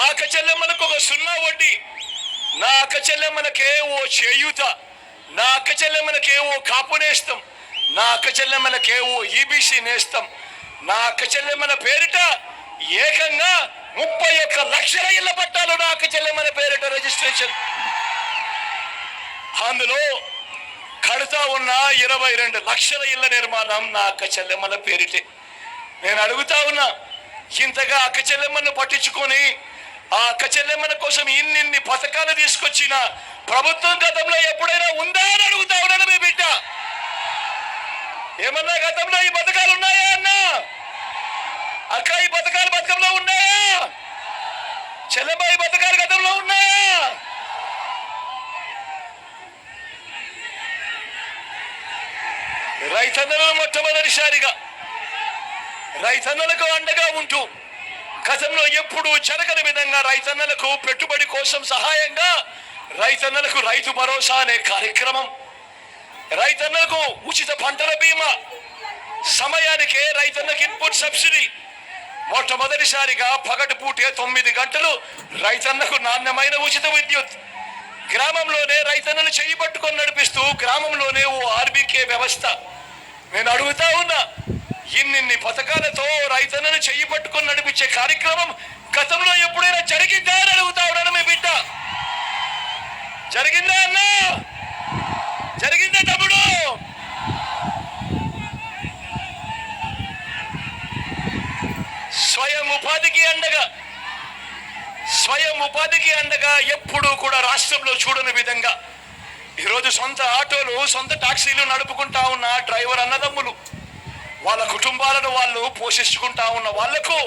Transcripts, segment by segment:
ఆ అక్క చెల్లెమ్మలకు ఒక సున్నా వడ్డీ. నా అక్క చెల్లెమ్మలకే ఓ చేయూత. నా అక్క చెల్లెమ్మలకే ఓ కాపు నేస్తం. నా అక్క చెల్లెమ్మలకే ఓ ఈబీసీ నేస్తం. నా అక్క చెల్లెమ్మల పేరిట ఏకంగా ముప్పై ఒక్క లక్షల ఇళ్ళ పట్టాలు నా అక్క చెల్లెమ్మల పేరిట రిజిస్ట్రేషన్. అందులో కడతా ఉన్న ఇరవై రెండు లక్షల ఇళ్ళ నిర్మాణం నా అక్క చెల్లెమ్మల పేరిటే. నేను అడుగుతా ఉన్నా ఇంతగా అక్క చెల్లెమ్మను పట్టించుకొని ఆ అక్క చెల్లెమ్మల కోసం ఇన్నిన్ని పథకాలు తీసుకొచ్చిన ప్రభుత్వం గతంలో ఎప్పుడైనా ఉందా అని అడుగుతా ఉన్నాను మీ బిడ్డ. ఏమన్నా గతంలో ఈ పథకాలు ఉన్నాయా అన్నా? అక్క ఈ పథకాలు పథకంలో ఉన్నాయా? చెల్లెమ్మ ఈ పథకాలు గతంలో ఉన్నాయా? రైతన్నలను మొట్టమొదటిసారిగా రైతన్నలకు అండగా ఉంటూ గతంలో ఎప్పుడు జరగని విధంగా రైతన్నలకు పెట్టుబడి కోసం సహాయంగా రైతన్నలకు రైతు భరోసా అనే కార్యక్రమం. రైతన్నలకు ఉచిత పంటల బీమా. సమయానికే రైతన్నకు ఇన్పుట్ సబ్సిడీ. మొట్టమొదటిసారిగా పగటి పూటే తొమ్మిది గంటలు రైతన్నకు నాణ్యమైన ఉచిత విద్యుత్. గ్రామంలోనే రైతన్నను చేయి పట్టుకొని నడిపిస్తూ గ్రామంలోనే ఓ ఆర్బీకే వ్యవస్థ. నేను అడుగుతా ఉన్నా ఇన్నిన్ని పథకాలతో రైతన్నను చెయ్యి పట్టుకొని నడిపించే కార్యక్రమం గతంలో ఎప్పుడైనా జరిగిందా అని అడుగుతా ఉన్నాను మీ బిడ్డ. జరిగిందా అన్నా? జరిగిందా తమ్ముడు. స్వయం ఉపాధికి అండగా స్వయం ఉపాధికి అండగా ఎప్పుడూ కూడా రాష్ట్రంలో చూడని విధంగా ఈరోజు సొంత ఆటోలు సొంత టాక్సీలు నడుపుకుంటా ఉన్న డ్రైవర్ అన్నదమ్ములు వాళ్ళ కుటుంబాలను వాళ్ళు పోషించుకుంటా ఉన్న వాళ్ళకు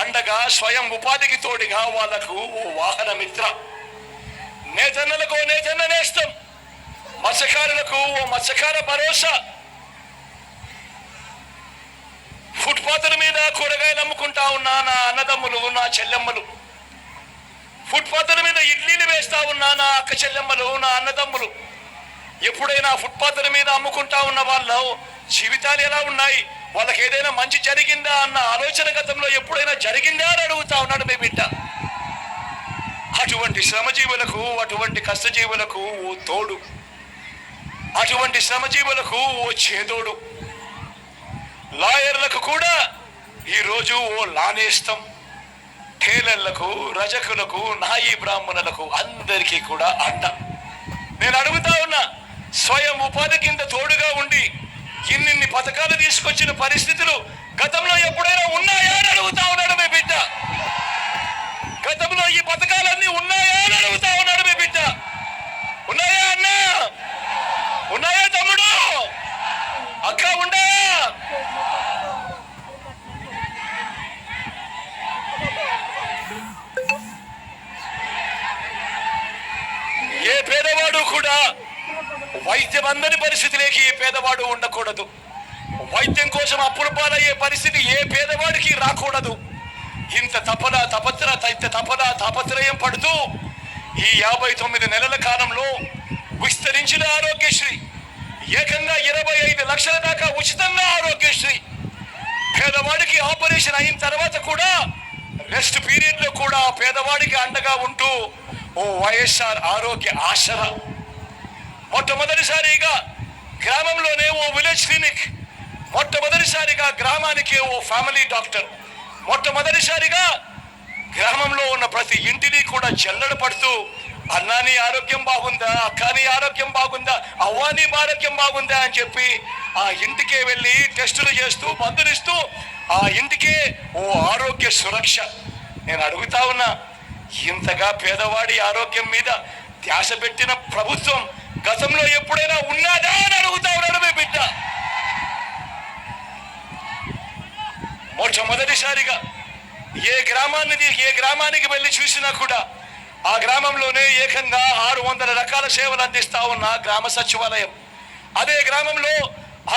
అండగా స్వయం ఉపాధికి తోడిగా వాళ్ళకు ఓ వాహన మిత్ర నేతన్నలకు ఓ నేతన్న నేస్తం మత్స్యకారులకు ఓ మత్స్యకార భరోసా. ఫుట్పాత్ల మీద కూరగాయలు అమ్ముకుంటా ఉన్నా నా అన్నదమ్ములు నా చెల్లెమ్మలు. ఫుట్పాత్ల మీద ఇడ్లీలు వేస్తా ఉన్నా నా అక్క చెల్లెమ్మలు నా అన్నదమ్ములు. ఎప్పుడైనా ఫుట్పాత్ల మీద అమ్ముకుంటా ఉన్న వాళ్ళు జీవితాలు ఎలా ఉన్నాయి? వాళ్ళకి ఏదైనా మంచి జరిగిందా అన్న ఆలోచన గతంలో ఎప్పుడైనా జరిగిందా అని అడుగుతా ఉన్నాడు మీ బిడ్డ. అటువంటి శ్రమజీవులకు అటువంటి కష్టజీవులకు ఓ తోడు. అటువంటి శ్రమజీవులకు ఓ చేదోడు. లాయర్లకు కూడా ఈరోజు ఓ లానేస్తం. టేలర్లకు రజకులకు నాయి బ్రాహ్మణులకు అందరికీ కూడా అండ. నేను అడుగుతా ఉన్నా స్వయం ఉపాధి కింద తోడుగా ఉండి ఇన్నిన్ని పథకాలు తీసుకొచ్చిన పరిస్థితులు గతంలో ఎప్పుడైనా ఉన్నాయా అని అడుగుతా ఉన్నాడు మీ బిడ్డ. గతంలో ఈ పథకాలన్నీ ఉన్నాయా అని అడుగుతా ఉన్నాడు మీ బిడ్డ. ఉన్నాయా అన్నా? ఉన్నాయా తమ్ముడు? అక్క ఉన్నాయా ఏ పేదవాడు కూడా వైద్యం అందని పరిస్థితిలోకి ఏ పేదవాడు ఉండకూడదు. వైద్యం కోసం అప్పులు పాలయ్యే పరిస్థితి ఏ పేదవాడికి రాకూడదు. ఇంత తపన తపత్ర ఇంత తపన తాపత్రయం పడుతూ ఈ యాభై తొమ్మిది నెలల కాలంలో విస్తరించిన ఆరోగ్యశ్రీ ఏకంగా ఇరవై ఐదు లక్షల దాకా ఉచితంగా ఆరోగ్యశ్రీ. పేదవాడికి ఆపరేషన్ అయిన తర్వాత కూడా రెస్ట్ పీరియడ్లో కూడా పేదవాడికి అండగా ఉంటూ ఓ వైఎస్ఆర్ ఆరోగ్య ఆసరా మొట్టమొదటిసారిగా గ్రామంలోనే ఓ విలేజ్ క్లినిక్ మొట్టమొదటిసారిగా గ్రామానికి ఓ ఫ్యామిలీ డాక్టర్. మొట్టమొదటిసారిగా గ్రామంలో ఉన్న ప్రతి ఇంటిని కూడా చెల్లడ పడుతూ అన్నాని ఆరోగ్యం బాగుందా? అక్కాని ఆరోగ్యం బాగుందా? అవ్వాని ఆరోగ్యం బాగుందా? అని చెప్పి ఆ ఇంటికే వెళ్ళి టెస్టులు చేస్తూ మందులిస్తూ ఆ ఇంటికే ఓ ఆరోగ్య సురక్ష. నేను అడుగుతా ఉన్నా ఇంతగా పేదవాడి ఆరోగ్యం మీద ధ్యాస పెట్టిన ప్రభుత్వం గతంలో ఎప్పుడైనా ఉన్నదా అని అడుగుతా ఉన్నాడు మీ బిడ్డ. మొట్టమొదటిసారిగా ఏ గ్రామాన్ని ఏ గ్రామానికి వెళ్ళి చూసినా కూడా ఆ గ్రామంలోనే ఏకంగా ఆరు వందల రకాల సేవలు అందిస్తా ఉన్న గ్రామ సచివాలయం. అదే గ్రామంలో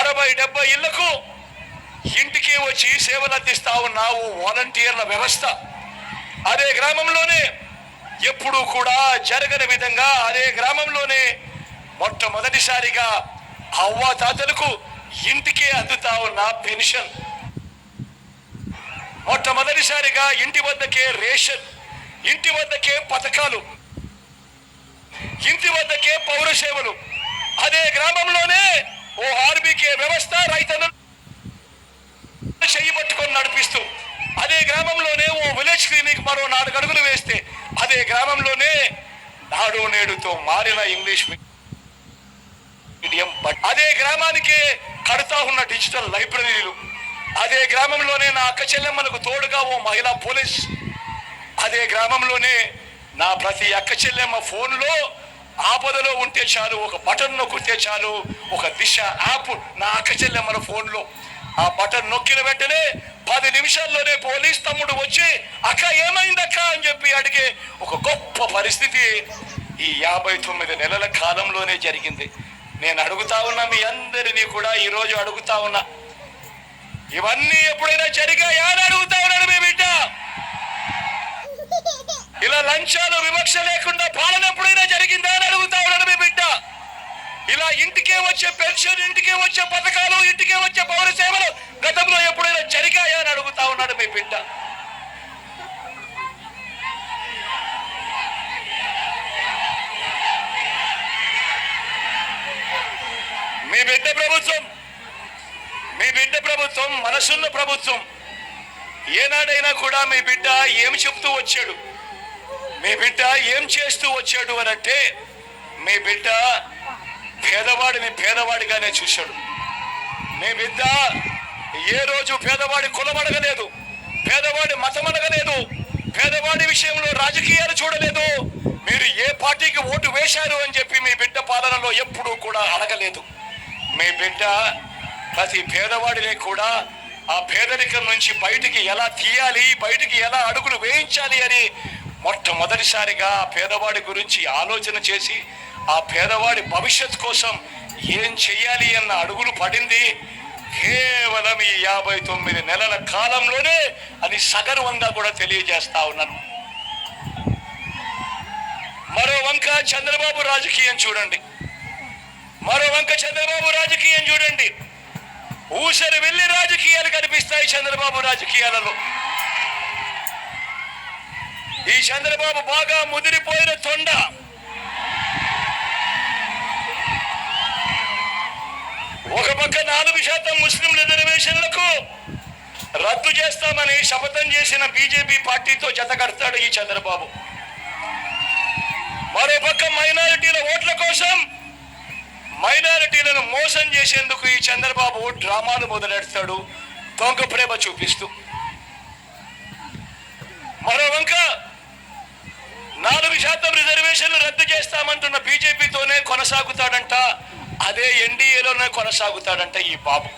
అరవై డెబ్బై ఇళ్ళకు ఇంటికి వచ్చి సేవలు అందిస్తా ఉన్న ఓ వాలంటీర్ల వ్యవస్థ. అదే గ్రామంలోనే ఎప్పుడూ కూడా జరగని విధంగా అదే గ్రామంలోనే మొట్టమొదటిసారిగా అవ్వ తాతలకు ఇంటికే అందుతా ఉన్న పెన్షన్. మొట్టమొదటిసారిగా ఇంటి వద్దకే రేషన్ ఇంటి వద్దకే పథకాలు ఇంటి వద్దకే పౌర సేవలు. అదే గ్రామంలోనే ఓ ఆర్బీకే వ్యవస్థ రైతులను చెయ్యి పట్టుకొని నడిపిస్తూ అదే గ్రామంలోనే ఓ విలేజ్ క్లినిక్ మరో నాలుగు అడుగులు వేస్తే అదే గ్రామంలోనే నాడు నేడుతో మారిన ఇంగ్లీష్ మీడియం అదే గ్రామానికే కడతా ఉన్న డిజిటల్ లైబ్రరీలు అదే గ్రామంలోనే నా అక్క చెల్లెమ్మలకు తోడుగా ఓ మహిళా పోలీస్. అదే గ్రామంలోనే నా ప్రతి అక్క చెల్లెమ్మ ఫోన్లో ఆపదలో ఉంటే చాలు ఒక బటన్ నొక్కితే చాలు ఒక దిశ యాప్ నా అక్క చెల్లెమ్మల ఫోన్లో. ఆ బటన్ నొక్కిన వెంటనే పది నిమిషాల్లోనే పోలీస్ తమ్ముడు వచ్చి అక్క ఏమైందక్క? అని చెప్పి అడిగే ఒక గొప్ప పరిస్థితి ఈ యాభై తొమ్మిది నెలల కాలంలోనే జరిగింది. నేను అడుగుతా ఉన్నా మీ అందరినీ కూడా ఈరోజు అడుగుతా ఉన్నా. ఇవన్నీ ఎప్పుడైనా జరిగాయా అని అడుగుతా ఉన్నాడు మీ బిడ్డ. ఇలా లంచాలు వివక్ష లేకుండా పాలన ఎప్పుడైనా జరిగిందా అని అడుగుతా ఉన్నాడు మీ బిడ్డ. ఇలా ఇంటికే వచ్చే పెన్షన్ ఇంటికే వచ్చే పథకాలు ఇంటికే వచ్చే పౌర సేవలు గతంలో ఎప్పుడైనా జరిగాయా అని అడుగుతా ఉన్నాడు మీ బిడ్డ. మీ బిడ్డ ప్రభుత్వం మీ బిడ్డ ప్రభుత్వం మనసున్న ప్రభుత్వం ఏనాడైనా కూడా మీ బిడ్డ ఏం చెప్తూ వచ్చాడు? మీ బిడ్డ ఏం చేస్తూ వచ్చాడు అని అంటే మీ బిడ్డ పేదవాడిని పేదవాడిగానే చూశాడు. మీ బిడ్డ ఏ రోజు పేదవాడి కులం అడగలేదు పేదవాడి మతం అడగలేదు పేదవాడి విషయంలో రాజకీయాలు చూడలేదు మీరు ఏ పార్టీకి ఓటు వేశారు అని చెప్పి మీ బిడ్డ పాలనలో ఎప్పుడూ కూడా అడగలేదు. మీ బిడ్డ ప్రతి పేదవాడిని కూడా ఆ పేదరికం నుంచి బయటికి ఎలా తీయాలి బయటికి ఎలా అడుగులు వేయించాలి అని మొట్టమొదటిసారిగా ఆ పేదవాడి గురించి ఆలోచన చేసి ఆ పేదవాడి భవిష్యత్ కోసం ఏం చెయ్యాలి అన్న అడుగులు పడింది. కేవలం ఈ యాభై తొమ్మిది నెలల కాలంలోనే అని సగర్వంగా కూడా తెలియజేస్తా ఉన్నాను. మరో వంక చంద్రబాబు రాజకీయం చూడండి. మరో వంక చంద్రబాబు రాజకీయం చూడండి. ఊసరి వెళ్ళి రాజకీయాలు కనిపిస్తాయి చంద్రబాబు రాజకీయాలలో. ఈ చంద్రబాబు బాగా ముదిరిపోయిన తొండ. ఒక పక్క నాలుగు శాతం ముస్లిం రిజర్వేషన్లకు రద్దు చేస్తామని శపథం చేసిన బీజేపీ పార్టీతో జత కడతాడు ఈ చంద్రబాబు. మరో పక్క మైనారిటీల ఓట్ల కోసం మైనారిటీలను మోసం చేసేందుకు ఈ చంద్రబాబు డ్రామాలు మొదలెడతాడు. దొంగ ప్రేమ చూపిస్తూ. మరో వంక నాలుగు శాతం రిజర్వేషన్లు రద్దు చేస్తామంటున్న బీజేపీతోనే కొనసాగుతాడంట. అదే ఎన్డీఏలోనే కొనసాగుతాడంట ఈ బాబు.